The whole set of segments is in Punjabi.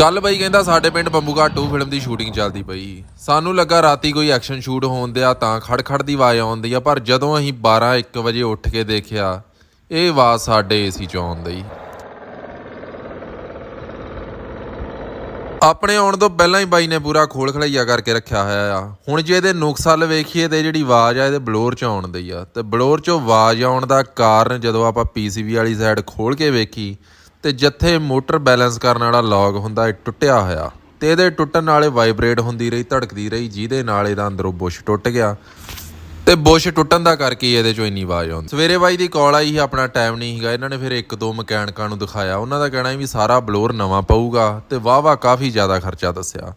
ਕੱਲ ਬਾਈ ਕਹਿੰਦਾ ਸਾਡੇ ਪਿੰਡ ਬੰਬੂਗਾ 2 ਫਿਲਮ ਦੀ ਸ਼ੂਟਿੰਗ ਚੱਲਦੀ ਪਈ। ਸਾਨੂੰ ਲੱਗਾ ਰਾਤੀ ਕੋਈ ਐਕਸ਼ਨ ਸ਼ੂਟ ਹੋਣ ਦਿਆ ਤਾਂ ਖੜਖੜ ਦੀ ਆਵਾਜ਼ ਆਉਂਦੀ ਆ, ਪਰ ਜਦੋਂ ਅਸੀਂ 12 1 ਵਜੇ ਉੱਠ ਕੇ ਦੇਖਿਆ, ਇਹ ਆਵਾਜ਼ ਸਾਡੇ ਏਸੀ ਚੋਂ ਆਉਂਦੀ ਆਪਣੇ ਆਉਣ ਤੋਂ ਪਹਿਲਾਂ ਹੀ ਬਾਈ ਨੇ ਪੂਰਾ ਖੋਲ ਖਲਈਆ ਕਰਕੇ ਰੱਖਿਆ ਹੋਇਆ ਆ। ਹੁਣ ਜੇ ਇਹਦੇ ਨੁਕਸ ਵੇਖੀਏ ਤੇ ਜਿਹੜੀ ਆਵਾਜ਼ ਆ, ਇਹਦੇ ਬਲੋਰ ਚ ਆਉਣ ਦੀ ਆ। ਤੇ ਬਲੋਰ ਚੋਂ ਆਵਾਜ਼ ਆਉਣ ਦਾ ਕਾਰਨ ਜਦੋਂ ਆਪਾਂ ਪੀਸੀਬੀ ਵਾਲੀ ਸਾਈਡ ਖੋਲ ਕੇ ਵੇਖੀ ਤੇ ਜਿੱਥੇ ਮੋਟਰ ਬੈਲੈਂਸ ਕਰਨ ਵਾਲਾ ਲੌਗ ਹੁੰਦਾ, ਇਹ ਟੁੱਟਿਆ ਹੋਇਆ। ਤੇ ਇਹਦੇ ਟੁੱਟਣ ਨਾਲੇ ਵਾਈਬ੍ਰੇਟ ਹੁੰਦੀ ਰਹੀ, ਧੜਕਦੀ ਰਹੀ, ਜਿਹਦੇ ਨਾਲ ਇਹਦਾ ਅੰਦਰੋਂ ਬੁਸ਼ ਟੁੱਟ ਗਿਆ। ਤੇ ਬੁਸ਼ ਟੁੱਟਣ ਦਾ ਕਰਕੇ ਇਹਦੇ ਚੋਂ ਇੰਨੀ ਆਵਾਜ਼ ਆਉਂਦੀ। ਸਵੇਰੇ ਬਾਈ ਦੀ ਕਾਲ ਆਈ ਸੀ, ਆਪਣਾ ਟਾਈਮ ਨਹੀਂ ਸੀਗਾ। ਇਹਨਾਂ ਨੇ ਫਿਰ ਇੱਕ ਦੋ ਮਕੈਨਿਕਾਂ ਨੂੰ ਦਿਖਾਇਆ। ਉਹਨਾਂ ਦਾ ਕਹਿਣਾ ਸੀ ਵੀ ਸਾਰਾ ਬਲੋਰ ਨਵਾਂ ਪਊਗਾ ਤੇ ਵਾਹ ਵਾਹ ਕਾਫੀ ਜ਼ਿਆਦਾ ਖਰਚਾ ਦੱਸਿਆ।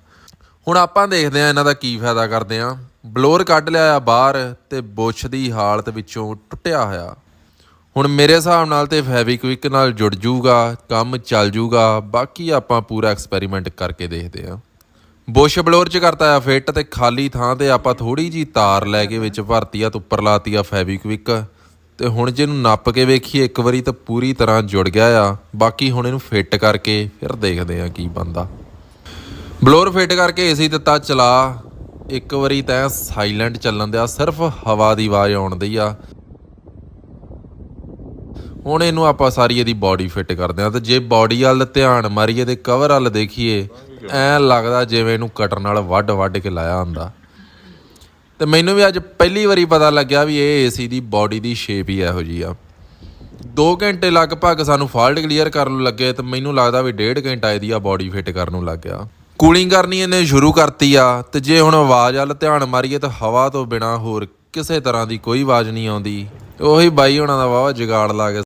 ਹੁਣ ਆਪਾਂ ਦੇਖਦੇ ਆ ਇਹਨਾਂ ਦਾ ਕੀ ਫਾਇਦਾ ਕਰਦੇ ਆ ਬਲੋਰ ਕੱਢ ਲਿਆ ਆ ਬਾਹਰ ਤੇ ਬੁਸ਼ ਦੀ ਹਾਲਤ ਵਿੱਚੋਂ ਟੁੱਟਿਆ ਹੋਇਆ। ਹੁਣ ਮੇਰੇ ਹਿਸਾਬ ਨਾਲ ਤੇ ਫੈਬਿਕਵਿਕ ਨਾਲ ਜੁੜ ਜੂਗਾ, ਕੰਮ ਚੱਲ ਜੂਗਾ, ਬਾਕੀ ਆਪਾਂ ਪੂਰਾ ਐਕਸਪੈਰੀਮੈਂਟ ਕਰਕੇ ਦੇਖਦੇ ਆ ਬੁਸ਼ ਬਲੋਰ ਚ ਕਰਤਾ ਆ ਫਿੱਟ ਤੇ ਖਾਲੀ ਥਾਂ ਤੇ ਆਪਾਂ ਥੋੜੀ ਜੀ ਤਾਰ ਲੈ ਕੇ ਵਿੱਚ ਭਰਤੀ ਆ ਤੇ ਉੱਪਰ ਲਾਤੀ ਆ ਫੈਬਿਕਵਿਕ ਤੇ ਹੁਣ ਜੇ ਇਹਨੂੰ ਨੱਪ ਕੇ ਵੇਖੀਏ, ਇੱਕ ਵਾਰੀ ਤਾਂ ਪੂਰੀ ਤਰ੍ਹਾਂ ਜੁੜ ਗਿਆ ਆ। ਬਾਕੀ ਹੁਣ ਇਹਨੂੰ ਫਿੱਟ ਕਰਕੇ ਫਿਰ ਦੇਖਦੇ ਆ ਕੀ ਬੰਦਾ ਬਲੋਰ ਫਿੱਟ ਕਰਕੇ ਏਸੀ ਦਿੱਤਾ ਚਲਾ। ਇੱਕ ਵਾਰੀ ਤਾਂ ਸਾਇਲੈਂਟ ਚੱਲਣ ਦਿਆ, ਸਿਰਫ ਹਵਾ ਦੀ ਆਵਾਜ਼ ਆਉਣ ਦੀ ਆ। ਹੁਣ ਇਹਨੂੰ ਆਪਾਂ ਸਾਰੀ ਇਹਦੀ ਬਾਡੀ ਫਿੱਟ ਕਰਦੇ ਆ ਤੇ ਜੇ ਬਾਡੀ ਵੱਲ ਧਿਆਨ ਮਾਰੀਏ ਤੇ ਕਵਰ ਵੱਲ ਦੇਖੀਏ, ਐ ਲੱਗਦਾ ਜਿਵੇਂ ਇਹਨੂੰ ਕਟਰ ਨਾਲ ਵੱਢ ਵੱਢ ਕੇ ਲਾਇਆ ਹੁੰਦਾ। ਤੇ ਮੈਨੂੰ ਵੀ ਅੱਜ ਪਹਿਲੀ ਵਾਰੀ ਪਤਾ ਲੱਗਿਆ ਵੀ ਇਹ ਏਸੀ ਦੀ ਬਾਡੀ ਦੀ ਸ਼ੇਪ ਹੀ ਇਹੋ ਜੀ ਆ। 2 ਘੰਟੇ ਲਗਭਗ ਸਾਨੂੰ ਫਾਲਟ ਕਲੀਅਰ ਕਰਨ ਨੂੰ ਲੱਗੇ ਤੇ ਮੈਨੂੰ ਲੱਗਦਾ ਵੀ 1.5 ਘੰਟਾ ਇਹਦੀ ਆ ਬਾਡੀ ਫਿੱਟ ਕਰਨ ਨੂੰ ਲੱਗ ਗਿਆ। ਕੂਲਿੰਗ ਕਰਨੀ ਇਹਨੇ ਸ਼ੁਰੂ ਕਰਤੀ ਆ ਤੇ ਜੇ ਹੁਣ ਆਵਾਜ਼ ਵੱਲ ਧਿਆਨ ਮਾਰੀਏ ਤਾਂ ਹਵਾ ਤੋਂ ਬਿਨਾ ਹੋਰ ਕਿਸੇ ਤਰ੍ਹਾਂ ਦੀ ਕੋਈ ਆਵਾਜ਼ ਨਹੀਂ ਆਉਂਦੀ। ਉਹੀ ਬਾਈ ਹੋਣਾ ਦਾ ਵਾਵਾ ਜਗਾੜ ਲਾ ਕੇ